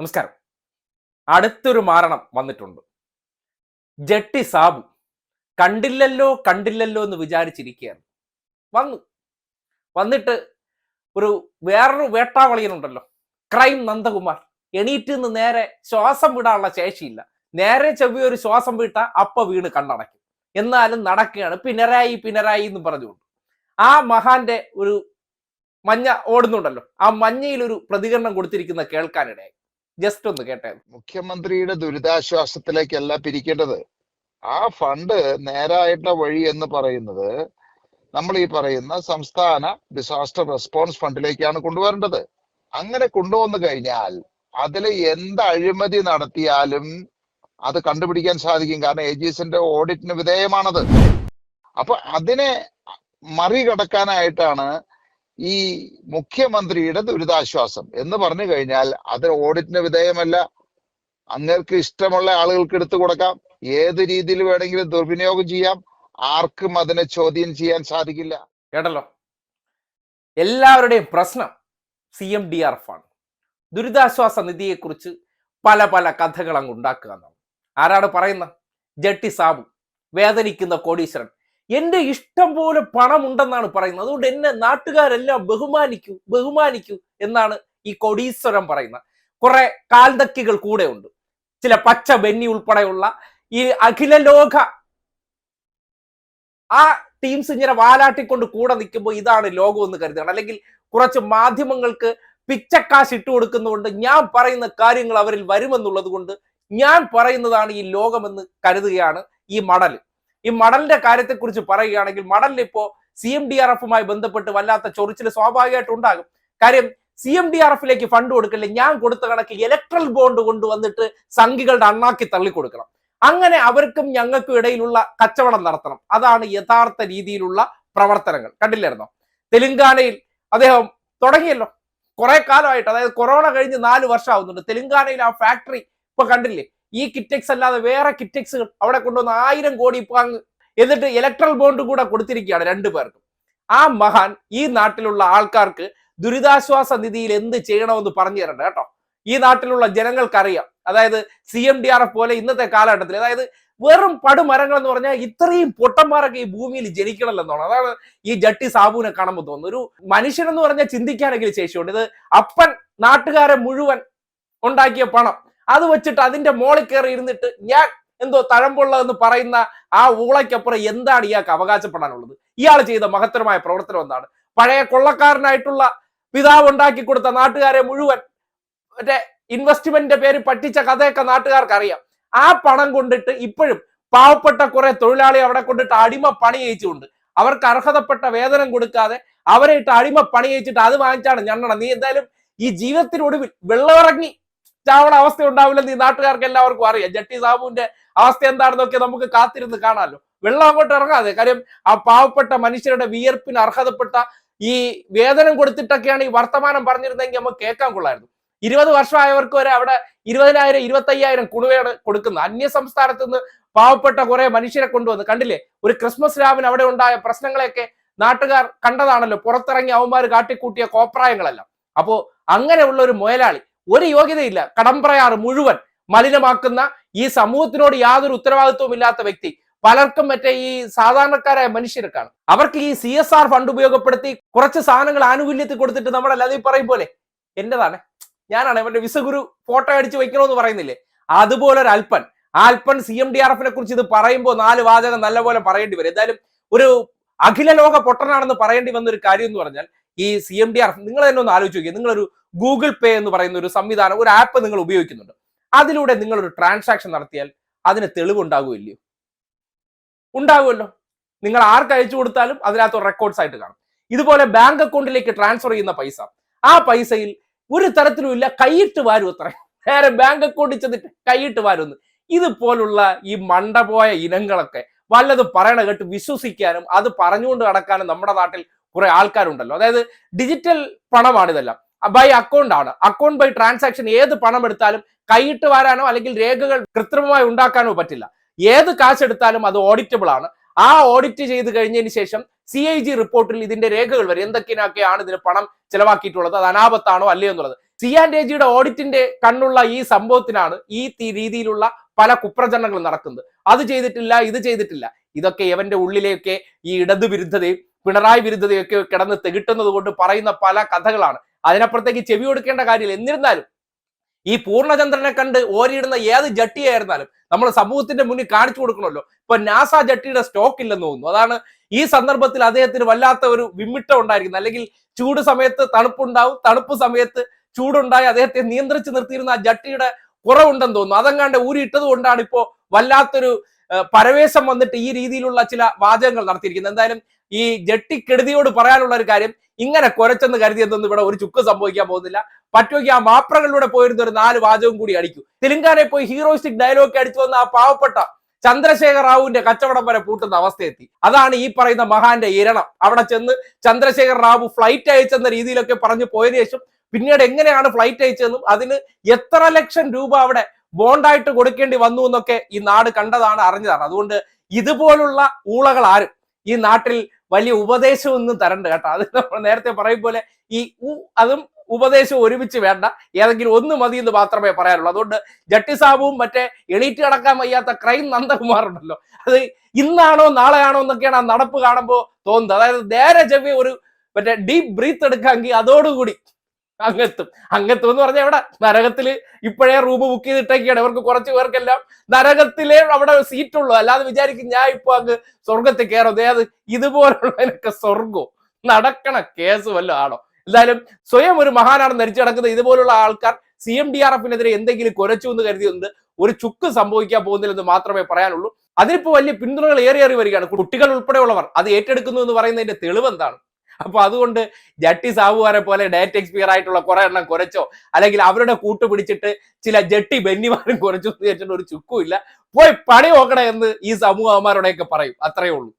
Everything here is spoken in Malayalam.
നമസ്കാരം. അടുത്തൊരു മാരണം വന്നിട്ടുണ്ട്. ജട്ടി സാബു കണ്ടില്ലല്ലോ കണ്ടില്ലല്ലോ എന്ന് വിചാരിച്ചിരിക്കുകയാണ്. വന്നു. വന്നിട്ട് ഒരു വേറൊരു വേട്ടാവളിയനുണ്ടല്ലോ ക്രൈം നന്ദകുമാർ. എണീറ്റ് നിന്ന് നേരെ ശ്വാസം വിടാനുള്ള ശേഷിയില്ല. നേരെ ചെവി ഒരു ശ്വാസം വിട്ട അപ്പ വീണ് കണ്ണടയ്ക്കും. എന്നാലും നടക്കുകയാണ്. പിണറായി പിണറായി എന്ന് പറഞ്ഞുകൊണ്ട്. ആ മഹാന്റെ ഒരു മഞ്ഞ ഓടുന്നുണ്ടല്ലോ. ആ മഞ്ഞയിൽ ഒരു പ്രതികരണം കൊടുത്തിരിക്കുന്ന കേൾക്കാനിടയായി. ജസ്റ്റ് ഒന്ന് കേട്ടേ. മുഖ്യമന്ത്രിയുടെ ദുരിതാശ്വാസത്തിലേക്കല്ല പിരിക്കേണ്ടത്. ആ ഫണ്ട് നേരായിട്ടുള്ള വഴി എന്ന് പറയുന്നത് നമ്മൾ ഈ പറയുന്ന സംസ്ഥാന ഡിസാസ്റ്റർ റെസ്പോൺസ് ഫണ്ടിലേക്കാണ് കൊണ്ടുവരേണ്ടത്. അങ്ങനെ കൊണ്ടുവന്നു കഴിഞ്ഞാൽ അതിൽ എന്ത് അഴിമതി നടത്തിയാലും അത് കണ്ടുപിടിക്കാൻ സാധിക്കും. കാരണം ഏജീസിന്റെ ഓഡിറ്റിന് വിധേയമാണത്. അപ്പൊ അതിനെ മറികടക്കാനായിട്ടാണ് ഈ മുഖ്യമന്ത്രിയുടെ ദുരിതാശ്വാസം എന്ന് പറഞ്ഞു കഴിഞ്ഞാൽ അത് ഓഡിറ്റിന് വിധേയമല്ല. അങ്ങേർക്ക് ഇഷ്ടമുള്ള ആളുകൾക്ക് എടുത്തു കൊടുക്കാം. ഏത് രീതിയിൽ വേണമെങ്കിലും ദുർവിനിയോഗം ചെയ്യാം. ആർക്കും അതിനെ ചോദ്യം ചെയ്യാൻ സാധിക്കില്ല. കേട്ടല്ലോ? എല്ലാവരുടെയും പ്രശ്നം സി എം ഡി ആർ ആണ്. ദുരിതാശ്വാസ നിധിയെക്കുറിച്ച് പല പല കഥകൾ അങ്ങ് ഉണ്ടാക്കുക എന്നാണ്. ആരാണ് പറയുന്നത്? ജട്ടി സാബു വേദനിക്കുന്ന കോടീശ്വരൻ. എന്റെ ഇഷ്ടം പോലെ പണം ഉണ്ടെന്നാണ് പറയുന്നത്. അതുകൊണ്ട് എന്നെ നാട്ടുകാരെല്ലാം ബഹുമാനിക്കൂ ബഹുമാനിക്കൂ എന്നാണ് ഈ കൊടീശ്വരം പറയുന്നത്. കുറെ കാൽതക്കികൾ കൂടെ ഉണ്ട്. ചില പച്ച ബെന്നി ഉൾപ്പെടെയുള്ള ഈ അഖില ലോക ആ ടീംസ് ഇങ്ങനെ വാലാട്ടിക്കൊണ്ട് കൂടെ നിൽക്കുമ്പോൾ ഇതാണ് ലോകം എന്ന് കരുതുകയാണ്. അല്ലെങ്കിൽ കുറച്ച് മാധ്യമങ്ങൾക്ക് പിച്ചക്കാശ് ഇട്ട് കൊടുക്കുന്നതുകൊണ്ട് ഞാൻ പറയുന്ന കാര്യങ്ങൾ അവരിൽ വരുമെന്നുള്ളത് കൊണ്ട് ഞാൻ പറയുന്നതാണ് ഈ ലോകമെന്ന് കരുതുകയാണ് ഈ മടൽ ഈ മടലിന്റെ കാര്യത്തെക്കുറിച്ച് പറയുകയാണെങ്കിൽ മടലിൽ ഇപ്പോ സി എം ഡി ആർ എഫുമായി ബന്ധപ്പെട്ട് വല്ലാത്ത ചൊറിച്ചിൽ സ്വാഭാവികമായിട്ട് ഉണ്ടാകും. കാര്യം സി എം ഡി ആർ എഫിലേക്ക് ഫണ്ട് കൊടുക്കില്ല? ഞാൻ കൊടുത്ത കണക്ക് ഇലക്ട്രൽ ബോണ്ട് കൊണ്ടുവന്നിട്ട് സംഘികളുടെ അണ്ണാക്കി തള്ളിക്കൊടുക്കണം. അങ്ങനെ അവർക്കും ഞങ്ങൾക്കും ഇടയിലുള്ള കച്ചവടം നടത്തണം. അതാണ് യഥാർത്ഥ രീതിയിലുള്ള പ്രവർത്തനങ്ങൾ. കണ്ടില്ലായിരുന്നോ? തെലുങ്കാനയിൽ അദ്ദേഹം തുടങ്ങിയല്ലോ. കുറെ കാലമായിട്ട് അതായത് കൊറോണ കഴിഞ്ഞ് നാല് വർഷം ആവുന്നുണ്ട് തെലുങ്കാനയിൽ ആ ഫാക്ടറി ഇപ്പൊ കണ്ടില്ലേ? ഈ കിറ്റെക്സ് അല്ലാതെ വേറെ കിറ്റെക്സുകൾ അവിടെ കൊണ്ടുവന്ന് ആയിരം കോടി ഇപ്പൊ എന്നിട്ട് ഇലക്ട്രൽ ബോണ്ട് കൂടെ കൊടുത്തിരിക്കുകയാണ് രണ്ടു പേർക്കും. ആ മഹാൻ ഈ നാട്ടിലുള്ള ആൾക്കാർക്ക് ദുരിതാശ്വാസ നിധിയിൽ എന്ത് ചെയ്യണമെന്ന് പറഞ്ഞു തരണ്ട കേട്ടോ. ഈ നാട്ടിലുള്ള ജനങ്ങൾക്കറിയാം. അതായത് C M D R F പോലെ ഇന്നത്തെ കാലഘട്ടത്തിൽ അതായത് വെറും പടുമരങ്ങൾ എന്ന് പറഞ്ഞാൽ ഇത്രയും പൊട്ടന്മാരൊക്കെ ഈ ഭൂമിയിൽ ജനിക്കണമല്ലെന്നാണ് അതാണ് ഈ ജട്ടി സാബുവിനെ കാണുമ്പോൾ തോന്നുന്നത്. ഒരു മനുഷ്യനെന്ന് പറഞ്ഞാൽ ചിന്തിക്കാനെങ്കിലും ശേഷിയുണ്ട്. ഇത് അപ്പൻ നാട്ടുകാരെ മുഴുവൻ ഉണ്ടാക്കിയ പണം. അത് വെച്ചിട്ട് അതിന്റെ മോളിൽ കയറി ഇരുന്നിട്ട് ഞാൻ എന്തോ തഴമ്പുള്ള എന്ന് പറയുന്ന ആ ഊളയ്ക്കപ്പുറം എന്താണ് ഇയാൾക്ക് അവകാശപ്പെടാനുള്ളത്? ഇയാൾ ചെയ്ത മഹത്തരമായ പ്രവർത്തനം എന്താണ്? പഴയ കൊള്ളക്കാരനായിട്ടുള്ള പിതാവ് ഉണ്ടാക്കി കൊടുത്ത നാട്ടുകാരെ മുഴുവൻ മറ്റേ ഇൻവെസ്റ്റ്മെന്റിന്റെ പേര് പറ്റിച്ച കഥയൊക്കെ നാട്ടുകാർക്ക് അറിയാം. ആ പണം കൊണ്ടിട്ട് ഇപ്പോഴും പാവപ്പെട്ട കുറെ തൊഴിലാളി അവിടെ കൊണ്ടിട്ട് അടിമ പണി ചെയ്യിച്ചുകൊണ്ട് അവർക്ക് അർഹതപ്പെട്ട വേതനം കൊടുക്കാതെ അവരെ ഇട്ട് അടിമ പണി ചെയ്യിച്ചിട്ട് അത് വാങ്ങിച്ചാണ് ഞണ്ണണം. നീ എന്തായാലും ഈ ജീവിതത്തിനൊടുവിൽ വെള്ളമിറങ്ങി ചാവണ അവസ്ഥ ഉണ്ടാവില്ലെന്ന് ഈ നാട്ടുകാർക്ക് എല്ലാവർക്കും അറിയാം. ജട്ടി സാബുവിന്റെ അവസ്ഥ എന്താണെന്നൊക്കെ നമുക്ക് കാത്തിരുന്ന് കാണാമല്ലോ വെള്ളം അങ്ങോട്ട് ഇറങ്ങാതെ. കാര്യം ആ പാവപ്പെട്ട മനുഷ്യരുടെ വിയർപ്പിന് അർഹതപ്പെട്ട ഈ വേതനം കൊടുത്തിട്ടൊക്കെയാണ് ഈ വർത്തമാനം പറഞ്ഞിരുന്നെങ്കിൽ നമുക്ക് കേൾക്കാൻ കൊള്ളായിരുന്നു. ഇരുപത് വർഷമായവർക്ക് വരെ അവിടെ ഇരുപതിനായിരം ഇരുപത്തി അയ്യായിരം കുണുവയാണ് കൊടുക്കുന്നത്. അന്യ സംസ്ഥാനത്ത് നിന്ന് പാവപ്പെട്ട കുറെ മനുഷ്യരെ കൊണ്ടുവന്ന് കണ്ടില്ലേ? ഒരു ക്രിസ്മസ് രാവിന് അവിടെ ഉണ്ടായ പ്രശ്നങ്ങളെയൊക്കെ നാട്ടുകാർ കണ്ടതാണല്ലോ. പുറത്തിറങ്ങി അവന്മാർ കാട്ടിക്കൂട്ടിയ കോപ്രായങ്ങളെല്ലാം. അപ്പോ അങ്ങനെയുള്ള ഒരു മുതലാളി ഒരു യോഗ്യതയില്ല. കടമ്പ്രയാറ് മുഴുവൻ മലിനമാക്കുന്ന ഈ സമൂഹത്തിനോട് യാതൊരു ഉത്തരവാദിത്വവും ഇല്ലാത്ത വ്യക്തി. പലർക്കും മറ്റേ ഈ സാധാരണക്കാരായ മനുഷ്യർക്കാണ് അവർക്ക് ഈ സി എസ് ആർ ഫണ്ട് ഉപയോഗപ്പെടുത്തി കുറച്ച് സാധനങ്ങൾ ആനുകൂല്യത്തിൽ കൊടുത്തിട്ട് നമ്മുടെ അല്ലാതെ പറയും പോലെ എന്റേതാണ്? ഞാനാണ് അവന്റെ വിസഗുരു ഫോട്ടോ അടിച്ച് വെക്കണമെന്ന് പറയുന്നില്ലേ? അതുപോലെ ഒരു അൽപ്പൻ. ആ അൽപ്പൻ സി എം ഡി ആർ എഫിനെ കുറിച്ച് ഇത് പറയുമ്പോൾ നാല് വാചകം നല്ലപോലെ പറയേണ്ടി വരും. എന്തായാലും ഒരു അഖില ലോക പൊട്ടനാണെന്ന് പറയേണ്ടി വന്ന ഒരു കാര്യം എന്ന് പറഞ്ഞാൽ ഈ സി എം ഡി ആർ നിങ്ങൾ തന്നെ ഒന്ന് ആലോചിച്ച് നോക്കിയാൽ നിങ്ങളൊരു ഗൂഗിൾ പേ എന്ന് പറയുന്ന ഒരു സംവിധാനം ഒരു ആപ്പ് നിങ്ങൾ ഉപയോഗിക്കുന്നുണ്ട്. അതിലൂടെ നിങ്ങളൊരു ട്രാൻസാക്ഷൻ നടത്തിയാൽ അതിന് തെളിവുണ്ടാകുമല്ലോ ഉണ്ടാകുമല്ലോ നിങ്ങൾ ആർക്ക് അയച്ചു കൊടുത്താലും അതിനകത്ത് റെക്കോർഡ്സ് ആയിട്ട് കാണും. ഇതുപോലെ ബാങ്ക് അക്കൗണ്ടിലേക്ക് ട്രാൻസ്ഫർ ചെയ്യുന്ന പൈസ. ആ പൈസയിൽ ഒരു തരത്തിലുമില്ല കൈയിട്ട് വാരും അത്ര. നേരെ ബാങ്ക് അക്കൗണ്ടിൽ ചെന്നിട്ട് കൈയിട്ട് വാരുന്നു. ഇതുപോലുള്ള ഈ മണ്ടപോയ ഇനങ്ങളൊക്കെ വല്ലതും പറയണ കേട്ട് വിശ്വസിക്കാനും അത് പറഞ്ഞുകൊണ്ട് നടക്കാനും നമ്മുടെ നാട്ടിൽ കുറെ ആൾക്കാരുണ്ടല്ലോ. അതായത് ഡിജിറ്റൽ പണമാണ് ഇതെല്ലാം. ബൈ അക്കൗണ്ട് ആണ്. അക്കൗണ്ട് ബൈ ട്രാൻസാക്ഷൻ ഏത് പണം എടുത്താലും കൈയിട്ട് വരാനോ അല്ലെങ്കിൽ രേഖകൾ കൃത്രിമമായി ഉണ്ടാക്കാനോ പറ്റില്ല. ഏത് കാശ് എടുത്താലും അത് ഓഡിറ്റബിൾ ആണ്. ആ ഓഡിറ്റ് ചെയ്ത് കഴിഞ്ഞതിന് ശേഷം സി ഐ ജി റിപ്പോർട്ടിൽ ഇതിന്റെ രേഖകൾ വരെ. എന്തൊക്കെയൊക്കെയാണ് ഇതിന് പണം ചെലവാക്കിയിട്ടുള്ളത്? അത് അനാപത്താണോ അല്ലയോ എന്നുള്ളത്. സി ആൻഡ് എ ജിയുടെ ഓഡിറ്റിന്റെ കണ്ണുള്ള ഈ സംഭവത്തിനാണ് ഈ രീതിയിലുള്ള പല കുപ്രചരണങ്ങളും നടക്കുന്നത്. അത് ചെയ്തിട്ടില്ല ഇത് ചെയ്തിട്ടില്ല. ഇതൊക്കെ ഇവന്റെ ഉള്ളിലേക്ക് ഈ ഇടതു വിരുദ്ധതയും പിണറായി വിരുദ്ധതയൊക്കെ കിടന്ന് തെകിട്ടുന്നത് കൊണ്ട് പറയുന്ന പല കഥകളാണ്. അതിനപ്പുറത്തേക്ക് ചെവി കൊടുക്കേണ്ട കാര്യമില്ല. എന്നിരുന്നാലും ഈ പൂർണചന്ദ്രനെ കണ്ട് ഓരിയിടുന്ന ഏത് ജട്ടിയായിരുന്നാലും നമ്മൾ സമൂഹത്തിന്റെ മുന്നിൽ കാണിച്ചു കൊടുക്കണമല്ലോ. ഇപ്പൊ നാസ ജട്ടിയുടെ സ്റ്റോക്ക് ഇല്ലെന്ന് തോന്നുന്നു. അതാണ് ഈ സന്ദർഭത്തിൽ അദ്ദേഹത്തിന് വല്ലാത്ത ഒരു വിമ്മിട്ടം ഉണ്ടായിരിക്കുന്നത്. അല്ലെങ്കിൽ ചൂട് സമയത്ത് തണുപ്പുണ്ടാവും തണുപ്പ് സമയത്ത് ചൂടുണ്ടായി അദ്ദേഹത്തെ നിയന്ത്രിച്ചു നിർത്തിയിരുന്ന ആ ജട്ടിയുടെ കുറവുണ്ടെന്ന് തോന്നുന്നു. അതങ്ങാണ്ട് ഊരിയിട്ടത് കൊണ്ടാണ് ഇപ്പോ വല്ലാത്തൊരു പരവേശം വന്നിട്ട് ഈ രീതിയിലുള്ള ചില വാചകങ്ങൾ നടത്തിയിരിക്കുന്നത് എന്തായാലും ഈ ജട്ടിക്കെടുതിയോട് പറയാനുള്ള ഒരു കാര്യം ഇങ്ങനെ കുരച്ചെന്ന് കരുതിയതൊന്നും ഇവിടെ ഒരു ചുക്ക് സംഭവിക്കാൻ പോകുന്നില്ല. പറ്റുമെങ്കിൽ ആ മാപ്രകളിലൂടെ പോയിരുന്ന ഒരു നാല് വാചകം കൂടി അടിക്കൂ. തെലുങ്കാനയിൽ പോയി ഹീറോയിസ്റ്റിക് ഡയലോഗ് അടിച്ചു വന്ന ആ പാവപ്പെട്ട ചന്ദ്രശേഖർ റാവുവിന്റെ കച്ചവടം വരെ പൂട്ടുന്ന അവസ്ഥയെത്തി. അതാണ് ഈ പറയുന്ന മഹാന്റെ ഇരണം. അവിടെ ചെന്ന് ചന്ദ്രശേഖർ റാവു ഫ്ലൈറ്റ് അയച്ചെന്ന രീതിയിലൊക്കെ പറഞ്ഞു പോയതിനു ശേഷം പിന്നീട് എങ്ങനെയാണ് ഫ്ലൈറ്റ് അയച്ചതെന്നും അതിന് എത്ര ലക്ഷം രൂപ അവിടെ ബോണ്ടായിട്ട് കൊടുക്കേണ്ടി വന്നു എന്നൊക്കെ ഈ നാട് കണ്ടതാണ് അറിഞ്ഞതാണ്. അതുകൊണ്ട് ഇതുപോലുള്ള ഊളകൾ ആരും ഈ നാട്ടിൽ വലിയ ഉപദേശമൊന്നും തരണ്ട കേട്ടോ. അത് നമ്മൾ നേരത്തെ പറയും പോലെ ഈ അതും ഉപദേശം ഒരുമിച്ച് വേണ്ട. ഏതെങ്കിലും ഒന്ന് മതി എന്ന് മാത്രമേ പറയാനുള്ളൂ. അതുകൊണ്ട് ജട്ടി സാബുവും മറ്റേ എണീറ്റ് കിടക്കാൻ വയ്യാത്ത ക്രൈം നന്ദകുമാർ ഉണ്ടല്ലോ അത് ഇന്നാണോ നാളെയാണോ എന്നൊക്കെയാണ് ആ നടപ്പ് കാണുമ്പോൾ തോന്നുന്നത്. അതായത് നേരെ ചെവി ഒരു മറ്റേ ഡീപ് ബ്രീത്ത് എടുക്കാമെങ്കിൽ അതോടുകൂടി അങ്ങെത്തും. അങ്ങെത്തും എന്ന് പറഞ്ഞാൽ എവിടെ? നരകത്തിൽ ഇപ്പോഴേ റൂം ബുക്ക് ചെയ്തിട്ടേക്കാണ്. ഇവർക്ക് കുറച്ച് പേർക്കെല്ലാം നരകത്തിലേ അവിടെ സീറ്റുള്ളൂ അല്ലാതെ വിചാരിക്കും ഞാൻ ഇപ്പൊ അങ്ങ് സ്വർഗത്തിൽ കയറും. അതായത് ഇതുപോലുള്ളതിനൊക്കെ സ്വർഗവും നടക്കണ കേസ് വല്ലതും ആണോ? എന്തായാലും സ്വയം ഒരു മഹാനാണ് ധരിച്ചു കിടക്കുന്നത്. ഇതുപോലുള്ള ആൾക്കാർ സി എം ഡി ആർ എഫിനെതിരെ എന്തെങ്കിലും കുരച്ചു എന്ന് കരുതിയുണ്ട്. ഒരു ചുക്ക് സംഭവിക്കാൻ പോകുന്നില്ലെന്ന് മാത്രമേ പറയാനുള്ളൂ. അതിനിപ്പോ വലിയ പിന്തുണകൾ ഏറിയേറി വരികയാണ് കുട്ടികൾ ഉൾപ്പെടെയുള്ളവർ. അത് ഏറ്റെടുക്കുന്നു എന്ന് പറയുന്നതിന്റെ തെളിവ് എന്താണ്? അപ്പൊ അതുകൊണ്ട് ജട്ടി സാബുവാരെ പോലെ ഡേറ്റ് എക്സ്പയർ ആയിട്ടുള്ള കുറെ എണ്ണം കുറച്ചോ അല്ലെങ്കിൽ അവരുടെ കൂട്ട് പിടിച്ചിട്ട് ചില ജട്ടി ബെന്നിമാരും കുറച്ചു എന്ന് ഒരു ചുക്കുമില്ല പോയി പണി നോക്കണേ എന്ന് ഈ സമൂഹമാരോടെയൊക്കെ പറയും. അത്രയേ ഉള്ളൂ.